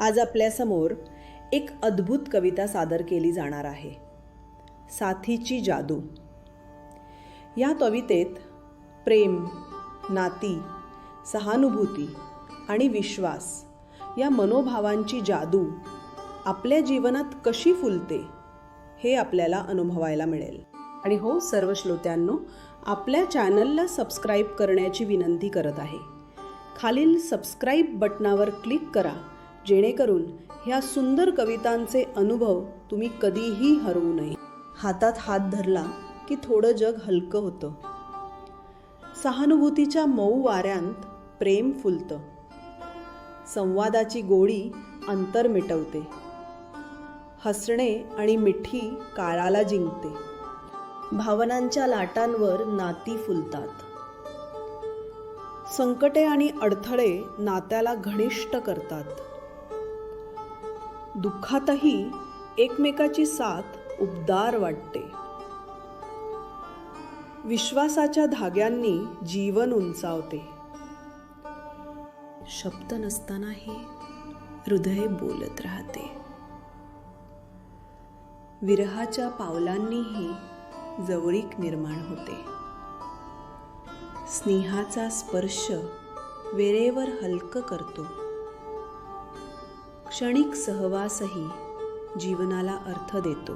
आज आपल्यासमोर एक अद्भुत कविता सादर केली जाणार आहे. साथीची जादू. या कवितेत प्रेम नाती सहानुभूती आणि विश्वास या मनोभावांची जादू आपल्या जीवनात कशी फुलते हे आपल्याला अनुभवायला मिळेल. आणि हो सर्व श्रोत्यांनो आपल्या चॅनलला सबस्क्राईब करण्याची विनंती करत आहे. खालील सबस्क्राईब बटनावर क्लिक करा जेणेकरून ह्या सुंदर कवितांचे अनुभव तुम्ही कधीही हरवू नये. हातात हात धरला की थोडं जग हलकं होतं. सहानुभूतीच्या मऊ वाऱ्यांत प्रेम फुलतं. संवादाची गोडी अंतर मिटवते. हसणे आणि मिठी काळाला जिंकते. भावनांच्या लाटांवर नाती फुलतात. संकटे आणि अडथळे नात्याला घनिष्ठ करतात. दुःखातही एकमेकाची साथ उबदार वाटते. विश्वासाच्या धाग्यांनी जीवन उंचावते. शब्द नसतानाही हृदय बोलत राहते. विरहाच्या पावलांनीही जवळीक निर्माण होते. स्नेहाचा स्पर्श वेळेवर हलक करतो. क्षणिक सहवासही जीवनाला अर्थ देतो.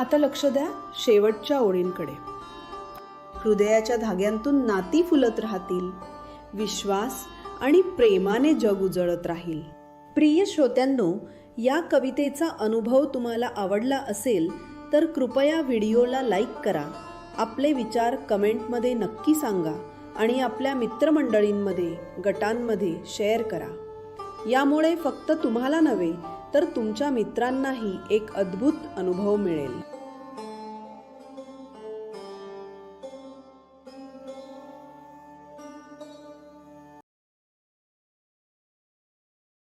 आता लक्ष द्या शेवटच्या ओळींकडे. हृदयाच्या धाग्यांतून नाती फुलत राहतील विश्वास आणि प्रेमाने जग उजळत राहील. प्रिय श्रोत्यांनो या कवितेचा अनुभव तुम्हाला आवडला असेल तर कृपया व्हिडिओला लाईक करा आपले विचार कमेंटमध्ये नक्की सांगा आणि आपल्या मित्रमंडळींमध्ये गटांमध्ये शेअर करा. यामुळे फक्त तुम्हाला नव्हे तर तुमच्या मित्रांनाही एक अद्भुत अनुभव मिळेल.